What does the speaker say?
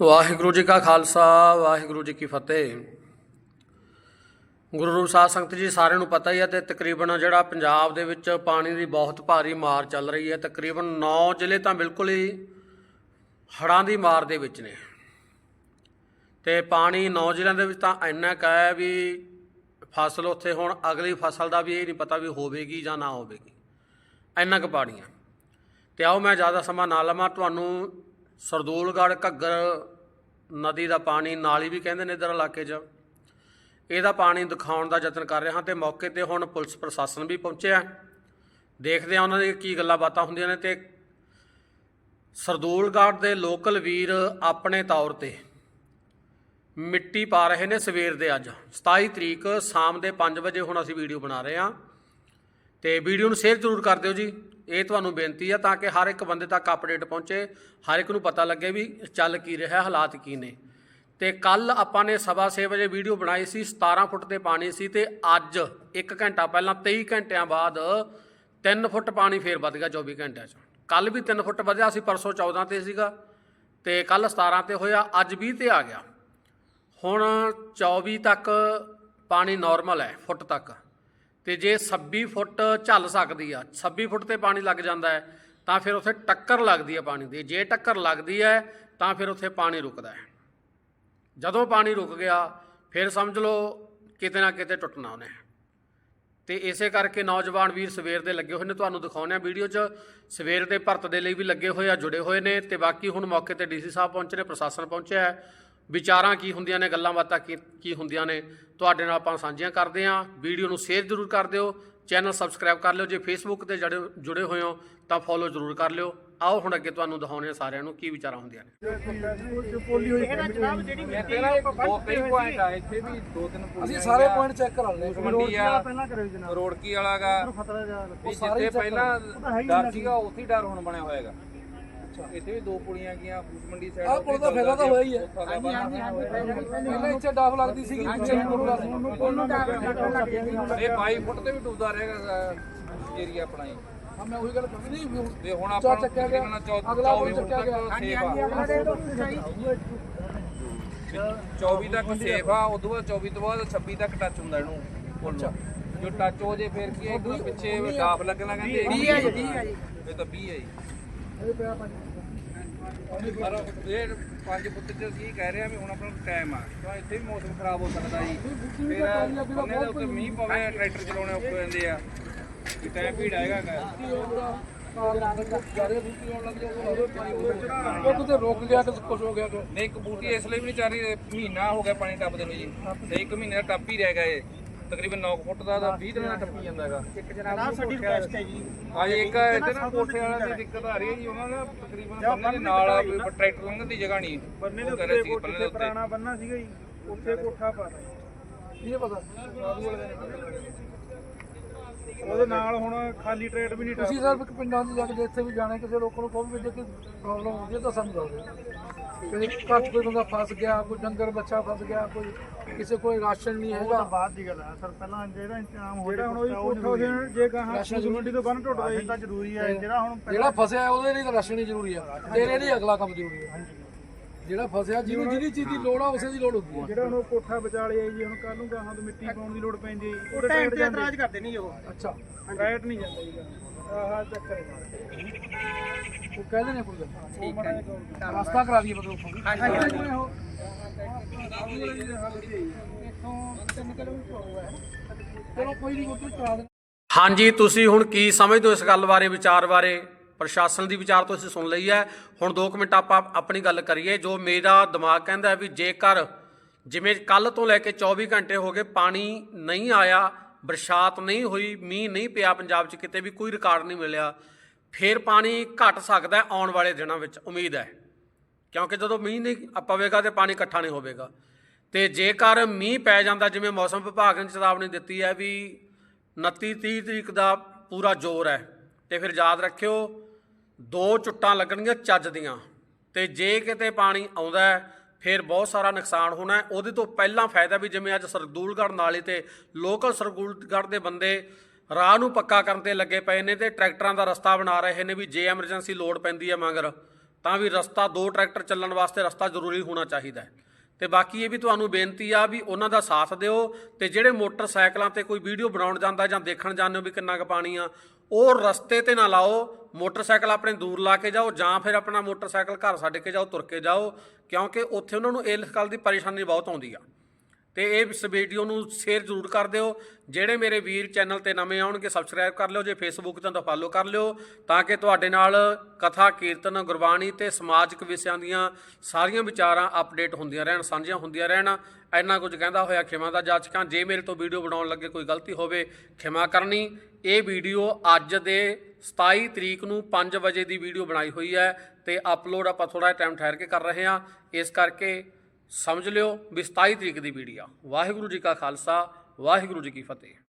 ਵਾਹਿਗੁਰੂ ਜੀ ਕਾ ਖਾਲਸਾ, ਵਾਹਿਗੁਰੂ ਜੀ ਕੀ ਫਤਿਹ। ਗੁਰੂ ਰੂਪ ਸਾਧ ਸੰਗਤ ਜੀ, ਸਾਰਿਆਂ ਨੂੰ ਪਤਾ ਹੀ ਹੈ ਤੇ ਤਕਰੀਬਨ ਜਿਹੜਾ ਪੰਜਾਬ ਦੇ ਵਿੱਚ ਪਾਣੀ ਦੀ ਬਹੁਤ ਭਾਰੀ ਮਾਰ ਚੱਲ ਰਹੀ ਹੈ, ਤਕਰੀਬਨ 9 ਜ਼ਿਲ੍ਹੇ ਤਾਂ ਬਿਲਕੁਲ ਹੀ ਹੜ੍ਹਾਂ ਦੀ ਮਾਰ ਦੇ ਵਿੱਚ ਨੇ। ਤੇ ਪਾਣੀ 9 ਜ਼ਿਲ੍ਹਿਆਂ ਦੇ ਵਿੱਚ ਤਾਂ ਇੰਨਾ ਕੁ ਹੈ ਵੀ ਫਸਲ ਉੱਥੇ ਹੁਣ ਅਗਲੀ ਫਸਲ ਦਾ ਵੀ ਇਹ ਨਹੀਂ ਪਤਾ ਵੀ ਹੋਵੇਗੀ ਜਾਂ ਨਾ ਹੋਵੇਗੀ। ਇੰਨਾ ਕੁ ਪਾਣੀ ਹੈ ਤੇ ਆਓ ਮੈਂ ਜ਼ਿਆਦਾ ਸਮਾਂ ਨਾ ਲਵਾਂ, ਤੁਹਾਨੂੰ ਸਰਦੂਲਗੜ੍ਹ ਘੱਗਰ ਨਦੀ ਦਾ ਪਾਣੀ ਨਾਲੀ ਵੀ ਕਹਿੰਦੇ ਨੇ ਇਧਰ ਇਲਾਕੇ 'ਚ। ਇਹਦਾ ਪਾਣੀ ਦਿਖਾਉਣ ਦਾ ਯਤਨ ਕਰ ਰਹੇ ਹਾਂ ਤੇ ਮੌਕੇ ਤੇ ਹੁਣ ਪੁਲਿਸ ਪ੍ਰਸ਼ਾਸਨ ਵੀ ਪਹੁੰਚਿਆ ਦੇਖਦੇ ਆ ਉਹਨਾਂ ਦੀ ਕੀ ਗੱਲਾਂ ਬਾਤਾਂ ਹੁੰਦੀਆਂ ਨੇ ਤੇ ਸਰਦੂਲਗੜ੍ਹ ਦੇ ਲੋਕਲ ਵੀਰ ਆਪਣੇ ਤੌਰ ਤੇ ਮਿੱਟੀ ਪਾ ਰਹੇ ਨੇ ਸਵੇਰ ਦੇ ਅੱਜ। 27 ਤਰੀਕ ਸ਼ਾਮ ਦੇ 5 ਵਜੇ ਹੁਣ ਅਸੀਂ ਵੀਡੀਓ ਬਣਾ ਰਹੇ ਹਾਂ। ਤੇ ਵੀਡੀਓ ਨੂੰ ਸ਼ੇਅਰ ਜ਼ਰੂਰ ਕਰ ਦਿਓ ਜੀ। ਇਹ ਤੁਹਾਨੂੰ ਬੇਨਤੀ ਹੈ ਤਾਂ ਕਿ ਹਰ ਇੱਕ ਬੰਦੇ ਤੱਕ ਅਪਡੇਟ ਪਹੁੰਚੇ, ਹਰ ਇੱਕ ਨੂੰ ਪਤਾ ਲੱਗੇ ਵੀ ਚੱਲ ਕੀ ਰਿਹਾ, ਹਾਲਾਤ ਕੀ ਨੇ। ਤੇ ਕੱਲ ਆਪਾਂ ਨੇ ਸਵਾ ਛੇ ਵਜੇ ਵੀਡੀਓ ਬਣਾਈ ਸੀ 17 ਫੁੱਟ ਤੇ ਪਾਣੀ ਸੀ ਤੇ ਅੱਜ 1 ਘੰਟਾ ਪਹਿਲਾਂ 23 ਘੰਟਿਆਂ ਬਾਅਦ 3 ਫੁੱਟ ਪਾਣੀ ਫੇਰ ਵੱਧ ਗਿਆ 24 ਘੰਟਿਆਂ 'ਚ। ਕੱਲ ਵੀ 3 ਫੁੱਟ ਵਧਿਆ ਸੀ, ਪਰਸੋਂ 14 ਤੇ ਸੀਗਾ ਤੇ ਕੱਲ 17 ਤੇ ਹੋਇਆ, ਅੱਜ 20 ਤੇ ਆ ਗਿਆ। ਹੁਣ 24 ਤੱਕ ਪਾਣੀ ਨਾਰਮਲ ਹੈ, ਫੁੱਟ ਤੱਕ। ਤੇ ਜੇ 26 ਫੁੱਟ ਝੱਲ ਸਕਦੀ ਆ 26 ਫੁੱਟ ਤੇ ਪਾਣੀ ਲੱਗ ਜਾਂਦਾ ਹੈ, ਤਾਂ ਫਿਰ ਉੱਥੇ ਟੱਕਰ ਲੱਗਦੀ ਹੈ ਪਾਣੀ ਦੀ। ਜੇ ਟੱਕਰ ਲੱਗਦੀ ਹੈ, ਤਾਂ ਫਿਰ ਉੱਥੇ ਪਾਣੀ ਰੁਕਦਾ ਹੈ। ਜਦੋਂ ਪਾਣੀ ਰੁਕ ਗਿਆ, ਫਿਰ ਸਮਝ ਲਓ ਕਿਤੇ ਨਾ ਕਿਤੇ ਟੁੱਟਣਾ ਉਹਨੇ। ਤੇ ਇਸੇ ਕਰਕੇ ਨੌਜਵਾਨ ਵੀਰ ਸਵੇਰ ਦੇ ਲੱਗੇ ਹੋਏ ਨੇ, ਤੁਹਾਨੂੰ ਦਿਖਾਉਂਦੇ ਆ ਵੀਡੀਓ 'ਚ। ਸਵੇਰ ਦੇ ਭਰਤ ਦੇ ਲਈ ਵੀ ਲੱਗੇ ਹੋਏ ਆ, ਜੁੜੇ ਹੋਏ ਨੇ ਤੇ ਬਾਕੀ ਹੁਣ ਮੌਕੇ ਤੇ ਡੀਸੀ ਸਾਹਿਬ ਪਹੁੰਚੇ ਨੇ, ਪ੍ਰਸ਼ਾਸਨ ਪਹੁੰਚਿਆ ਹੈ। ਵਿਚਾਰਾਂ ਕੀ ਹੁੰਦੀਆਂ ਨੇ ਗੱਲਾਂ ਬਾਤਾਂ ਕੀ ਕੀ ਹੁੰਦੀਆਂ ਨੇ ਤੁਹਾਡੇ ਨਾਲ ਆਪਾਂ ਸਾਂਝੀਆਂ ਕਰਦੇ ਹਾਂ। ਵੀਡੀਓ ਨੂੰ ਸ਼ੇਅਰ ਜ਼ਰੂਰ ਕਰ ਦਿਓ। ਚੈਨਲ ਸਬਸਕ੍ਰਾਈਬ ਕਰ ਲਿਓ। ਜੇ ਫੇਸਬੁੱਕ ਤੇ ਜੜੇ ਜੁੜੇ ਹੋਏ ਹੋ ਤਾਂ ਫੋਲੋ ਜ਼ਰੂਰ ਕਰ ਲਿਓ। ਆਓ ਹੁਣ ਅੱਗੇ ਤੁਹਾਨੂੰ ਦਿਖਾਉਂਦੇ ਹਾਂ ਸਾਰਿਆਂ ਨੂੰ ਕੀ ਵਿਚਾਰਾਂ ਹੁੰਦੀਆਂ ਨੇ। ਇੱਥੇ ਨਾ ਦੋ ਕਈ ਪੁਆਇੰਟ ਆ ਇੱਥੇ ਵੀ ਦੋ ਤਿੰਨ ਪੁਆਇੰਟ ਅਸੀਂ ਸਾਰੇ ਪੁਆਇੰਟ ਚੈੱਕ ਕਰਾ ਲਏ ਮੰਡੀ ਆ ਰੋੜਕੀ ਵਾਲਾ ਗਾ ਵੀ ਜਿੱਥੇ ਪਹਿਲਾਂ ਡਰ ਸੀਗਾ ਉੱਥੇ ਡਰ ਹੁਣ ਬਣਿਆ ਹੋਏਗਾ ਇੱਥੇ ਵੀ ਦੋ ਪੁਲੀਆਂ ਗਈਆਂ ਫੂਸ ਮੰਡੀ ਸਾਈਡ ਆਹ ਪੁਲ ਦਾ ਫਾਇਦਾ ਤਾਂ ਹੋਇਆ ਹੀ ਹੈ। ਪਹਿਲਾਂ ਇੱਥੇ ਡਾਫ ਲੱਗਦੀ ਸੀਗੀ ਪਿੱਛੇ ਨੂੰ ਇਹ 22 ਫੁੱਟ ਤੇ ਵੀ ਡੁੱਬਦਾ ਰਹੇਗਾ ਏਰੀਆ ਆਪਣਾ ਹੀ। ਹਾਂ ਮੈਂ ਉਹੀ ਗੱਲ ਕਰਦੀ ਨਹੀਂ ਵੀ ਹੁਣ ਆਪਾਂ ਨੂੰ ਚੱਕਿਆ ਗਿਆ ਅਗਲਾ 24 ਪੁਲ ਚੱਕਿਆ ਗਿਆ। ਤੱਕ ਸੇਫ ਆ। 24 ਤੱਕ ਸੇਫ ਆ ਉਦੋਂ ਬਾਅਦ 24 ਤੋਂ ਬਾਅਦ 26 ਤੱਕ ਟੱਚ ਹੁੰਦਾ ਇਹਨੂੰ ਪੁੱਲ ਨੂੰ। ਜੋ ਟੱਚ ਹੋ ਜੇ ਫਿਰ ਕੀ ਹੈ ਪਿੱਛੇ ਡਾਫ ਲੱਗਣਾ ਕਹਿੰਦੇ। 20 ਹੈ ਜੀ 20 ਹੈ ਜੀ। ਇਹ ਤਾਂ 20 ਹੈ ਜੀ। ਇਹ ਪਿਆ ਪੰਜ। ਪਰ ਇਹ ਪੰਜ ਪੁੱਤ ਚ ਅਸੀਂ ਕਹਿ ਰਹੇ ਆ ਵੀ ਹੁਣ ਆਪਣਾ ਟਾਈਮ ਆ। ਤਾਂ ਇੱਥੇ ਵੀ ਮੌਸਮ ਖਰਾਬ ਹੋ ਸਕਦਾ ਜੀ। ਫਿਰ ਉਹਨੇ ਦੇ ਉੱਤੇ ਮੀਂਹ ਪਵੇ, ਟਰੈਕਟਰ ਚਲਾਉਣੇ ਔਖੇ ਹੋ ਆ। ਕਿ ਟਾਈਮ ਭੀੜ ਆਏਗਾ ਗਾ। ਗਿਆ ਕਿ ਕੁਝ ਹੋ ਗਿਆ ਕਿ ਨਹੀਂ ਇੱਕ ਇਸ ਲਈ ਵੀ ਨਹੀਂ ਚੱਲ ਰਹੀ, ਮਹੀਨਾ ਹੋ ਗਿਆ ਪਾਣੀ ਟੱਪਦੇ ਨੂੰ ਜੀ। ਇੱਕ ਮਹੀਨੇ ਦਾ ਟੱਪ ਹੀ ਰਹਿ ਗਿਆ ਇਹ। ਤਕਰੀਬਨ 9 ਫੁੱਟ ਦਾ ਤਾਂ 20 ਦਿਨਾਂ ਦਾ ਟੱਪੀ ਜਾਂਦਾ ਹੈਗਾ। ਇੱਕ ਜਨਾਬ ਸਾਡੀ ਰਿਕਵੈਸਟ ਹੈ ਜੀ। ਅੱਜ ਇੱਕ ਇੱਥੇ ਨਾ ਕੋਠੇ ਵਾਲਿਆਂ ਦੀ ਦਿੱਕਤ ਆ ਰਹੀ ਹੈ ਜੀ ਉਹਨਾਂ ਦਾ ਤਕਰੀਬਨ ਬੰਨੇ ਦੇ ਨਾਲ ਆ, ਟਰੈਕਟਰ ਲੰਘਣ ਦੀ ਜਗ੍ਹਾ ਨਹੀਂ। ਬੰਨੇ ਦੇ ਰਹੇ ਉੱਤੇ ਦੇ ਕੋਠੇ ਪੁਰਾਣਾ ਬੰਨਾ ਸੀਗਾ ਜੀ ਉੱਥੇ ਕੋਠਾ ਪਾ ਇਹ ਪਤਾ? ਉਹਦੇ ਨਾਲ ਹੁਣ ਖਾਲੀ ਟਰੇਡ ਵੀ ਨਹੀਂ ਤੁਸੀਂ ਸਰ ਪਿੰਡਾਂ 'ਚ ਜਾ ਕੇ ਇੱਥੇ ਵੀ ਜਾਣਾ ਕਿਸੇ ਲੋਕਾਂ ਨੂੰ ਕਹੋ ਵੀ ਜੇ ਕੋਈ ਪ੍ਰੋਬਲਮ ਹੁੰਦੀ ਹੈ ਤਾਂ ਦਿਓ। ਕਿ ਘਰ ਕੋਈ ਬੰਦਾ ਫਸ ਗਿਆ ਕੋਈ ਡੰਗਰ ਬੱਚਾ ਫਸ ਗਿਆ ਕੋਈ ਕਿਸੇ ਕੋਈ ਰਾਸ਼ਨ ਨਹੀਂ ਹੈਗਾ। ਬਾਅਦ ਦੀ ਗੱਲ ਆ ਸਰ ਪਹਿਲਾਂ ਜਿਹੜਾ ਇੰਤਜ਼ਾਮ ਹੋ ਜਿਹੜਾ ਹੁਣ ਉਹ ਕੋਠਾ ਉਹਦੇ ਜੇ ਗਾਹਾਂ ਮੰਡੀ ਤੋਂ ਬੰਨ ਟੁੱਟਦਾ ਜੀ। ਤਾਂ ਜ਼ਰੂਰੀ ਹੈ ਜਿਹੜਾ ਹੁਣ ਜਿਹੜਾ ਫਸਿਆ ਹੈ, ਉਹਦੇ ਲਈ ਤਾਂ ਰਾਸ਼ਨ ਹੀ ਜ਼ਰੂਰੀ ਹੈ ਤੇਰੇ ਲਈ ਅਗਲਾ ਕੰਮ ਜ਼ਰੂਰੀ ਹੈ ਜਿਹੜਾ ਫਸਿਆ ਜਿਹਨੂੰ ਜਿਹਦੀ ਚੀਜ਼ ਦੀ ਲੋੜ ਆ ਉਸੇ ਦੀ ਲੋੜ ਹੁੰਦੀ ਹੈ ਜਿਹੜਾ ਹੁਣ ਉਹ ਕੋਠਾ ਬਚਾ ਲਿਆ ਜੀ ਹੁਣ ਕੱਲ ਨੂੰ ਗਾਹਾਂ ਤੋਂ ਮਿੱਟੀ ਪਾਉਣ ਦੀ ਲੋੜ ਪੈਂਦੀ। ਹੈ ਉਹ ਟਾਈਮ ਤੇ ਇਤਰਾਜ਼ ਕਰਦੇ ਨਹੀਂ ਉਹ। ਅੱਛਾ। ਰਾਈਟ ਨਹੀਂ ਜਾਂਦਾ ਜੀ। ਆਹ ਚੱਕਰ ਹੈ ਉਹ ਕਹਿੰਦੇ ਨੇ ਕੋਈ ਗੱਲ ਠੀਕ ਹੈ ਰਸਤਾ ਕਰਾ ਦਈਏ ਮਤਲਬ ਉੱਥੋਂ ਹਾਂਜੀ, ਤੁਸੀਂ ਹੁਣ ਕੀ ਸਮਝਦੇ ਹੋ ਇਸ ਗੱਲ ਬਾਰੇ, ਵਿਚਾਰ ਬਾਰੇ? ਪ੍ਰਸ਼ਾਸਨ ਦੀ ਵਿਚਾਰ ਤੁਸੀਂ ਸੁਣ ਲਈ ਹੈ। ਹੁਣ 2 ਮਿੰਟ ਆਪਾਂ ਆਪਣੀ ਗੱਲ ਕਰੀਏ। ਜੋ ਮੇਰਾ ਦਿਮਾਗ ਕਹਿੰਦਾ ਹੈ ਵੀ ਜੇਕਰ ਜਿਵੇਂ ਕੱਲ ਤੋਂ ਲੈ ਕੇ 24 ਘੰਟੇ ਹੋ ਗਏ ਪਾਣੀ ਨਹੀਂ ਆਇਆ, ਬਰਸਾਤ ਨਹੀਂ ਹੋਈ, ਮੀਂਹ ਨਹੀਂ ਪਿਆ ਪੰਜਾਬ 'ਚ ਕਿਤੇ ਵੀ, ਕੋਈ ਰਿਕਾਰਡ ਨਹੀਂ ਮਿਲਿਆ, ਫਿਰ ਪਾਣੀ ਘਟ ਸਕਦਾ ਆਉਣ ਵਾਲੇ ਦਿਨਾਂ ਵਿੱਚ, ਉਮੀਦ ਹੈ। ਕਿਉਂਕਿ ਜਦੋਂ ਮੀਂਹ ਨਹੀਂ ਪਵੇਗਾ ਤੇ ਪਾਣੀ ਇਕੱਠਾ ਨਹੀਂ ਹੋਵੇਗਾ। ਤੇ ਜੇਕਰ ਮੀਂਹ ਪੈ ਜਾਂਦਾ, ਜਿਵੇਂ ਮੌਸਮ ਵਿਭਾਗ ਨੇ ਚੇਤਾਵਨੀ ਦਿੱਤੀ ਹੈ ਵੀ 29 30 ਤਰੀਕ ਦਾ ਪੂਰਾ ਜ਼ੋਰ ਹੈ, ਤੇ ਫਿਰ ਯਾਦ ਰੱਖਿਓ, ਦੋ ਚੁੱਟਾਂ ਲੱਗਣਗੀਆਂ ਚੱਜ ਦੀਆਂ, ਤੇ ਜੇ ਕਿਤੇ ਪਾਣੀ ਆਉਂਦਾ ਫਿਰ ਬਹੁਤ ਸਾਰਾ ਨੁਕਸਾਨ ਹੋਣਾ ਉਹਦੇ ਤੋਂ ਪਹਿਲਾਂ ਫਾਇਦਾ ਵੀ ਜਿਵੇਂ ਅੱਜ ਸਰਦੂਲਗੜ੍ਹ ਨਾਲੇ ਤੇ ਲੋਕਲ ਸਰਦੂਲਗੜ੍ਹ ਦੇ ਬੰਦੇ ਰਾਹ ਨੂੰ ਪੱਕਾ ਕਰਨ ਤੇ ਲੱਗੇ ਪਏ ਨੇ ਤੇ ਟਰੈਕਟਰਾਂ ਦਾ ਰਸਤਾ ਬਣਾ ਰਹੇ ਨੇ ਵੀ ਜੇ ਐਮਰਜੈਂਸੀ ਲੋਡ ਪੈਂਦੀ ਹੈ ਮਗਰ, ਤਾਂ ਵੀ ਰਸਤਾ, ਦੋ ਟਰੈਕਟਰ ਚੱਲਣ ਵਾਸਤੇ ਰਸਤਾ ਜ਼ਰੂਰੀ ਹੋਣਾ ਚਾਹੀਦਾ ਹੈ। ਤੇ ਬਾਕੀ ਇਹ ਵੀ ਤੁਹਾਨੂੰ ਬੇਨਤੀ ਆ ਵੀ ਉਹਨਾਂ ਦਾ ਸਾਥ ਦਿਓ ਤੇ ਜਿਹੜੇ ਮੋਟਰਸਾਈਕਲਾਂ ਤੇ ਕੋਈ ਵੀਡੀਓ ਬਣਾਉਣ ਜਾਂਦਾ ਜਾਂ ਦੇਖਣ ਜਾਂਦੇ ਹੋ ਵੀ ਕਿੰਨਾ ਕੁ ਪਾਣੀ ਆ, ਉਹ ਰਸਤੇ ਤੇ ਨਾ ਲਾਓ, ਮੋਟਰਸਾਈਕਲ ਆਪਣੇ ਦੂਰ ਲਾ ਕੇ ਜਾਓ ਜਾਂ ਫਿਰ ਆਪਣਾ ਮੋਟਰਸਾਈਕਲ ਘਰ ਛੱਡ ਕੇ ਜਾਓ, ਤੁਰ ਕੇ ਜਾਓ, ਕਿਉਂਕਿ ਉੱਥੇ ਉਹਨਾਂ ਨੂੰ ਇਸ ਗੱਲ ਦੀ ਪਰੇਸ਼ਾਨੀ ਬਹੁਤ ਆਉਂਦੀ ਆ। ਤੇ ਇਹ ਇਸ ਵੀਡੀਓ ਨੂੰ ਸ਼ੇਅਰ ਜ਼ਰੂਰ ਕਰ ਦਿਓ। ਜਿਹੜੇ ਮੇਰੇ ਵੀਰ ਚੈਨਲ ਤੇ ਨਵੇਂ ਆਉਣਗੇ ਸਬਸਕ੍ਰਾਈਬ ਕਰ ਲਿਓ, ਜੇ ਫੇਸਬੁੱਕ ਤੇ ਤਾਂ ਫਾਲੋ ਕਰ ਲਿਓ, ਤਾਂ ਕਿ ਤੁਹਾਡੇ ਨਾਲ ਕਥਾ, ਕੀਰਤਨ, ਗੁਰਬਾਣੀ ਤੇ ਸਮਾਜਿਕ ਵਿਸ਼ਿਆਂ ਦੀਆਂ ਸਾਰੀਆਂ ਵਿਚਾਰਾਂ ਅਪਡੇਟ ਹੁੰਦੀਆਂ ਰਹਿਣ, ਸਾਂਝੀਆਂ ਹੁੰਦੀਆਂ ਰਹਿਣ। ਇੰਨਾ ਕੁਝ ਕਹਿੰਦਾ ਹੋਇਆ, ਖਿਮਾ ਦਾ ਜਾਚਕਾਂ, ਜੇ ਮੇਰੇ ਤੋਂ ਵੀਡੀਓ ਬਣਾਉਣ ਲੱਗੇ ਕੋਈ ਗਲਤੀ ਹੋਵੇ, ਖਿਮਾ ਕਰਨੀ। ਇਹ ਵੀਡੀਓ ਅੱਜ ਦੇ 27 ਤਰੀਕ ਨੂੰ 5 ਵਜੇ ਦੀ ਵੀਡੀਓ ਬਣਾਈ ਹੋਈ ਹੈ ਤੇ ਅਪਲੋਡ ਆਪਾਂ ਥੋੜਾ ਟਾਈਮ ਠਹਿਰ ਕੇ ਕਰ ਰਹੇ ਹਾਂ। ਇਸ ਕਰਕੇ ਸਮਝ ਲਿਓ ਵੀ 27 ਤਰੀਕ ਦੀ ਵੀਡੀਓ ਵਾਹਿਗੁਰੂ ਜੀ ਕਾ ਖਾਲਸਾ, ਵਾਹਿਗੁਰੂ ਜੀ ਕੀ ਫਤਿਹ।